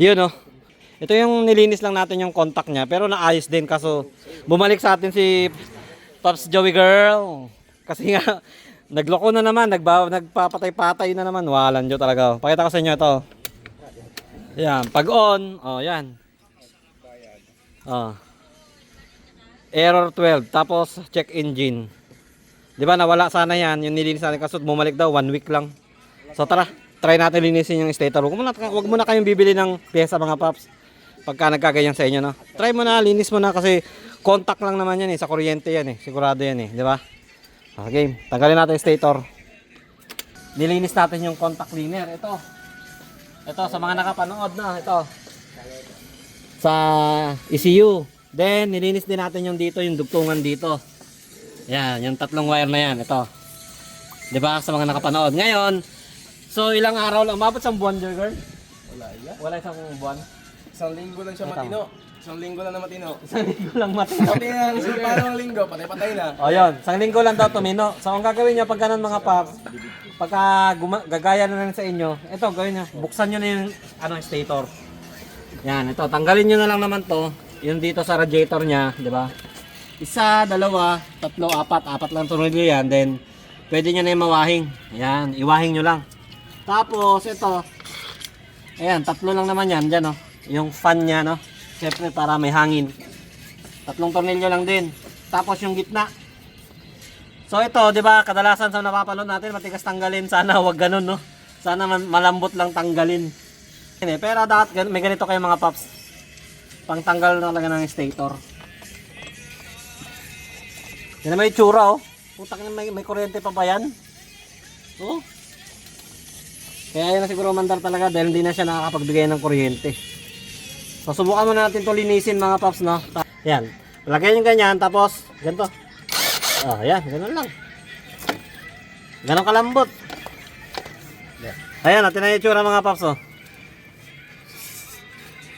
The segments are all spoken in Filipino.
Yun oh. Ito yung nilinis lang natin yung contact niya pero naayos din kaso bumalik sa atin si Pops Joey Girl. Kasi nga nagloko na naman, nagba, nagpapatay-patay na naman. Walan nyo talaga. oh. Pakita ko sa inyo ito. Yan, pag on, oh yan. Oh. Error 12, tapos check engine. 'Di ba nawala sana yan, yung nilinis natin kaso bumalik daw one week lang. So tara, try natin linisin yung stator. Huwag muna, wag muna kayong bibili ng pyesa mga paps. Pagka nagkaganyan sa inyo, no? Try mo na, linis mo na kasi contact lang naman yan eh, sa kuryente yan eh. Sigurado yan eh, di ba? Okay, tanggalin natin yung stator. Nilinis natin yung contact cleaner. Ito. Ito, sa mga nakapanood na, ito. Sa ECU. Then, nilinis din natin yung dito, yung dugtungan dito. Yan, yung tatlong wire na yan. Ito. Di ba? Sa mga nakapanood. Ngayon, so ilang araw lang. Umabot sa buwan, Jurgen? Wala yan. Wala isang buwan. Isang linggo lang siya Ito. matino. Isang linggo lang na matino. Isang linggo lang matino. Pati na, isang parang linggo, patay-patay na. O yun, isang linggo lang daw tumino. So ang gagawin nyo pag ganun mga paps, pagka guma- gagaya na lang sa inyo, ito gawin nyo, buksan nyo na yung ano, stator. Yan, ito, tanggalin nyo na lang naman to, yung dito sa radiator nya, di ba? Isa, dalawa, tatlo, apat, apat lang tornilyo yan, then pwede nyo na yung mawahing. Yan, iwahing nyo lang. Tapos ito, ayan, tatlo lang naman yan, dyan oh. Yung fan nya, no? Siyempre para may hangin. Tatlong tornilyo lang din. Tapos yung gitna. So ito, 'di ba, kadalasan sa napapanood natin matigas tanggalin. Sana wag ganun, no. Sana malambot lang tanggalin. Hindi, pero dapat may ganito kayo mga paps. Pangtanggal na talaga ng stator. Yan may tsura, oh. Putak na may, may kuryente pa ba yan? Oh. Kaya yun na siguro mandar talaga dahil hindi na siya nakakapagbigay ng kuryente. So subukan muna natin to linisin mga paps no. Yan. Lagyan yung ganyan tapos ganito. Oh, yan, ganun lang. Ganon kalambot. Ayan, natin na yung itsura mga paps oh.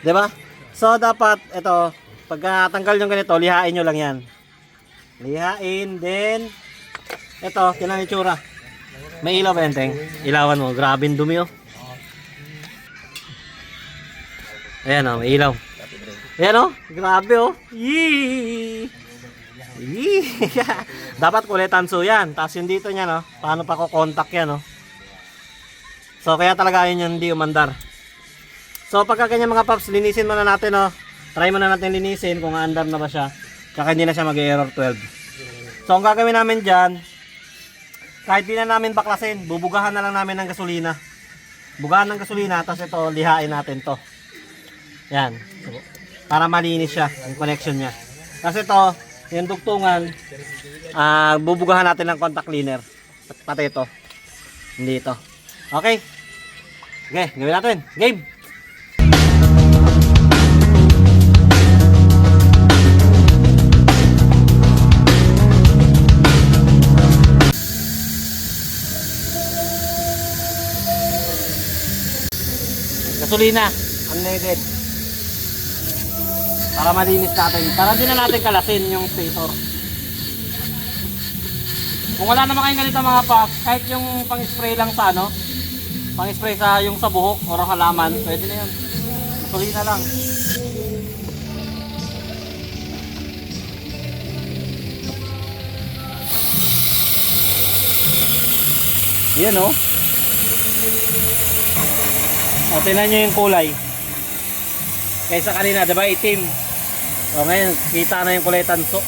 'Di ba? So dapat ito, pagka tanggal yung ganito, lihain nyo lang 'yan. Lihain then ito, tinan yung itsura. May ilaw ba? Ilawan mo. Grabe yung dumi, oh. Ayan, oh. May ilaw. Ayan, oh. Grabe, oh. Yee! Yee! Dapat kulay tanso yan. Tapos yung dito niya, no? Paano pa ko contact yan, no? So, kaya talaga yun yung hindi umandar. So, pagka ganyan mga paps, linisin muna natin, no? Try muna natin linisin kung andar na ba siya. Tsaka hindi na siya mag-error 12. So, ang gagawin namin dyan, kahit di na namin baklasin, bubugahan na lang namin ng gasolina. Bugahan ng gasolina, tapos ito, lihain natin to. Yan. Para malinis siya, yung connection niya. Kasi ito, yung dugtungan, ah bubugahan natin ng contact cleaner. Pati ito. Hindi ito. Okay. Okay, gawin natin. Game! Gasolina, unleaded. Para malinis natin. Para din na natin kalasin yung stator. Kung wala naman kayong ganito mga pack, kahit yung pang-spray lang sa ano, pang-spray sa yung sa buhok o halaman, pwede na yun. Gasolina lang. Yan oh. O, tingnan nyo yung kulay. Kaysa kanina, di ba itim? O, ngayon, kita na yung kulay tanso.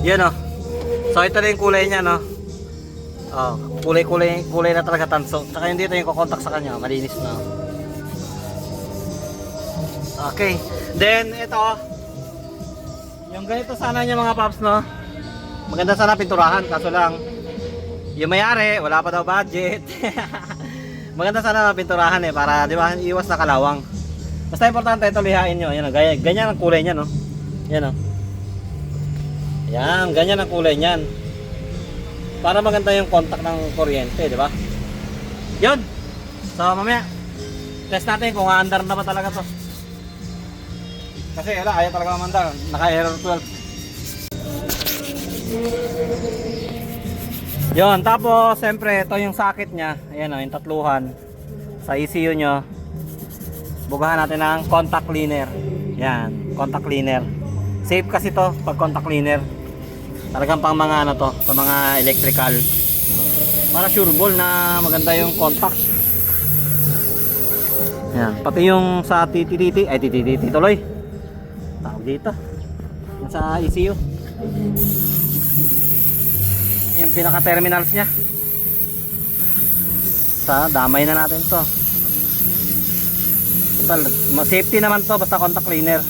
Yan o. So, ito na yung kulay niya, no? O, kulay-kulay kulay na talaga tanso. Tsaka yung dito yung kukontak sa kanya, malinis na. Okay. Then, ito. Yung ganito sana niya mga paps, no? Maganda sana pinturahan, kaso lang, yung may-ari, wala pa daw budget. Maganda sana pinturahan eh para di ba iwas na kalawang. Basta importante ito lihain nyo. Yan, oh, gaya, ganyan ang kulay niya no. Yan oh. Yan, ganyan ang kulay niyan. Para maganda yung contact ng kuryente, di ba? Yun. So mamaya test natin kung aandar na ba talaga to. Kasi wala, ayaw talaga mamandar. Naka-error 12. Yon, tapos siyempre ito yung socket niya. Ayan o, yung tatluhan. Sa ECU nyo. Bugahan natin ng contact cleaner. Yan, contact cleaner. Safe kasi to pag contact cleaner. Talagang pang mga ano to, pang mga electrical. Para sure ball na maganda yung contact. Yan, pati yung sa tititi, ay tititi tuloy. Tawag dito. Yung sa ECU. Yung pinaka terminals niya. Sa damay na natin to. Total, safety naman to basta contact cleaner.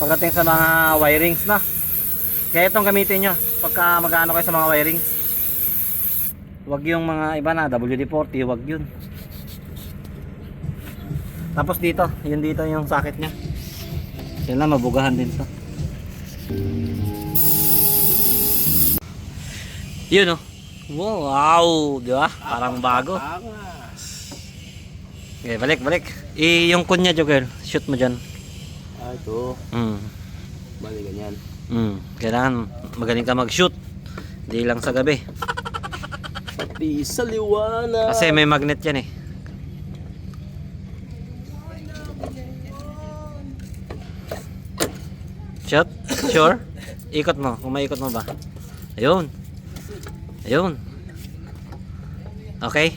Pagdating sa mga wirings na. Kaya itong gamitin nyo pagka mag-ano kayo sa mga wirings. Huwag yung mga iba na WD-40, huwag yun. Tapos dito, yun dito yung socket niya. Yan lang, mabugahan din to. Yun oh. Wow, di ba? Parang bago. Okay, balik, balik. I yung kunya Joker, shoot mo diyan. Ah, ito. Mm. Bali, ganyan. Mm. Kailangan magaling ka mag-shoot. Hindi lang sa gabi. Pati sa liwanag. Kasi may magnet yan eh. Shot? Sure? Ikot mo, kung maikot mo ba. Ayun. Ayun. Okay?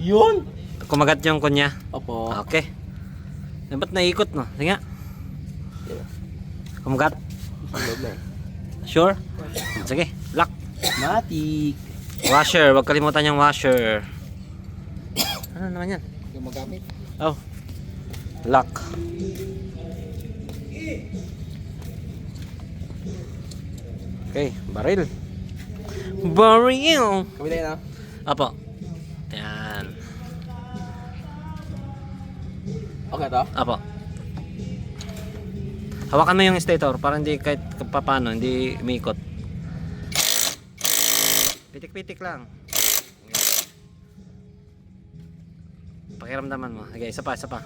Yun! Kumagat yung kunya. Opo. Okay. Ba't naikot mo? Sige nga. Kumagat. Sure? Sige, lock. Matik. Washer, wag kalimutan yung washer. Ano naman yan? Gumagamit. Oh. Lock. Okay, baril. Baril. Kabila yun ah. Apo. Yan. Okay to? Apo. Hawakan mo yung stator para hindi kahit paano, hindi umikot. Pitik-pitik lang. Pakiramdaman mo. Okay, isa pa, isa pa.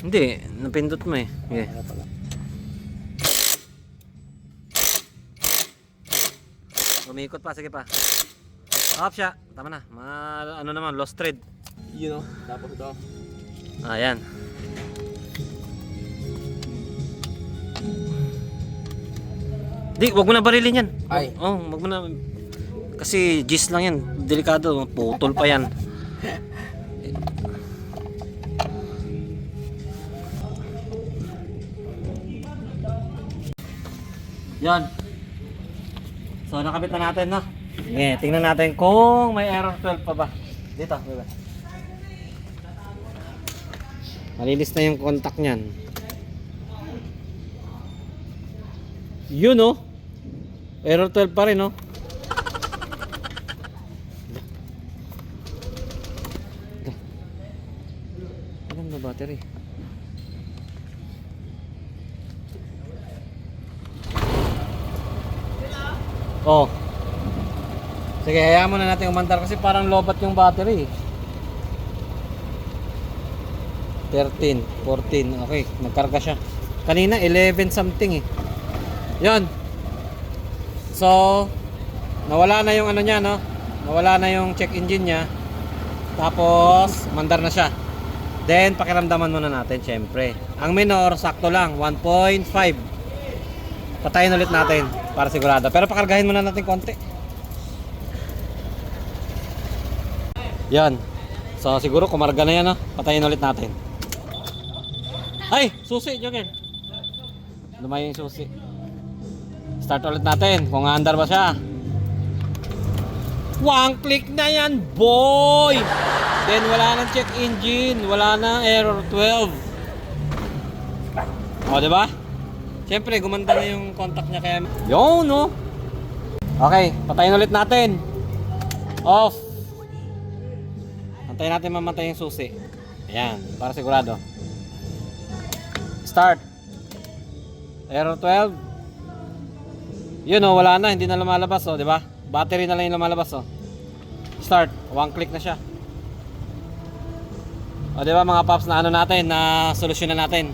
Hindi, napindot mo eh. Okay. Kaya pala. Umikot pa, sige pa. Off siya. Tama na. Ma, ano naman, lost thread. Yun oh. Tapos ito. Ayan. Di, wag mo na barilin yan. Ay. Oh, wag mo na. Kasi gis lang yan. Delikado. Putol pa yan. Yan. So, nakabit na natin, no? Okay, tingnan natin kung may error 12 pa ba. Dito, bebe. Malinis na yung contact niyan. Yun oh. Error 12 pa rin oh. Alam na battery. Oh. Sige, hayaan muna natin umandar kasi parang lobat yung battery. 13, 14. Okay, nagkarga siya. Kanina 11 something eh. 'Yon. So, nawala na yung ano niya, no? Nawala na yung check engine niya. Tapos, mandar na siya. Then, pakiramdaman muna natin, syempre. Ang minor, sakto lang, 1.5. Patayin ulit natin para sigurado. Pero pakargahin muna natin konti. Yan. So siguro kumarga na yan, no? Patayin ulit natin. Ay! Susi, Joker. Lumayo yung susi. Start ulit natin kung andar ba siya. One click na yan, boy! Then wala nang check engine, wala nang error 12. O, di ba? Siyempre, gumanda na yung contact niya kaya... Yun, no? Okay, patayin ulit natin. Off. Antayin natin mamatay yung susi. Ayan, para sigurado. Start. Error 12. Yun oh, wala na, hindi na lumalabas oh, di ba? Battery na lang yung lumalabas oh. Start, one click na siya. O di ba mga paps na ano natin, na solusyon na natin.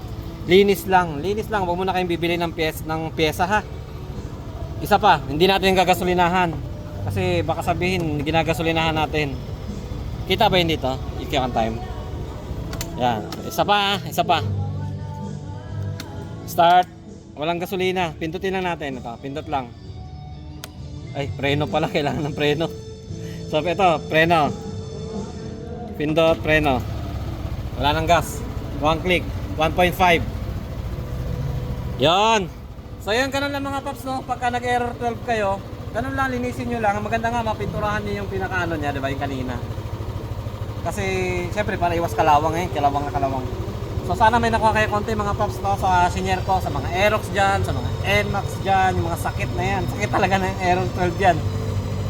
Linis lang, linis lang, huwag mo na kayong bibili ng piyes ng pyesa ha. Isa pa, hindi natin gagasolinahan. Kasi baka sabihin, ginagasolinahan natin. Kita ba yun dito? Iki on time. Yan. Isa pa, isa pa. Start. Walang gasolina. Pindutin lang natin. Ito, pindot lang. Ay, preno pala. Kailangan ng preno. So, ito, preno. Pindot, preno. Wala nang gas. One click. 1.5. Yon. So yun, ganun lang mga paps, no? Pagka nag-error 12 kayo, ganun lang, linisin nyo lang. Ang maganda nga, mapinturahan nyo yung pinakaano niya, di ba, yung kanina. Kasi, syempre, para iwas kalawang eh, kalawang na kalawang. So sana may nakuha kayo konti mga paps no, sa senior ko, sa mga Aerox dyan, sa mga NMAX dyan, yung mga sakit na yan. Sakit talaga ng Aero 12 yan.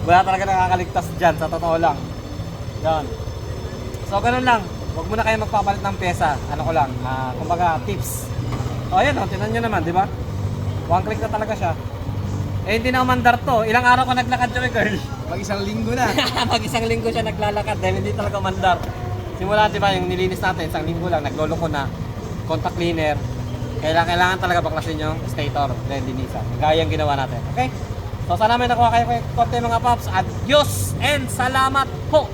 Wala talaga nakakaligtas dyan, sa totoo lang. Yan. So ganun lang. Huwag mo na kayo magpapalit ng pyesa. Ano ko lang, ah, kumbaga tips. O ayan o, tinan nyo naman, di ba? One click na talaga siya. Eh hindi na umandar to. Ilang araw ko naglakad siya, girl. Pag isang linggo na. Mag isang linggo siya naglalakad dahil hindi talaga umandar. Simula, di ba, yung nilinis natin, isang linggo lang, naglolo ko na, contact cleaner. Kailangan, kailangan talaga baklasin yung stator, then linisan. Gaya yung ginawa natin. Okay? So sana may nakuha kayo kay konti mga paps. Adios and salamat po!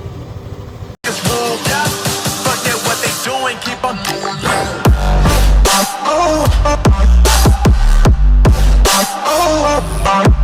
doing, keep on doing. Oh, oh, oh, oh.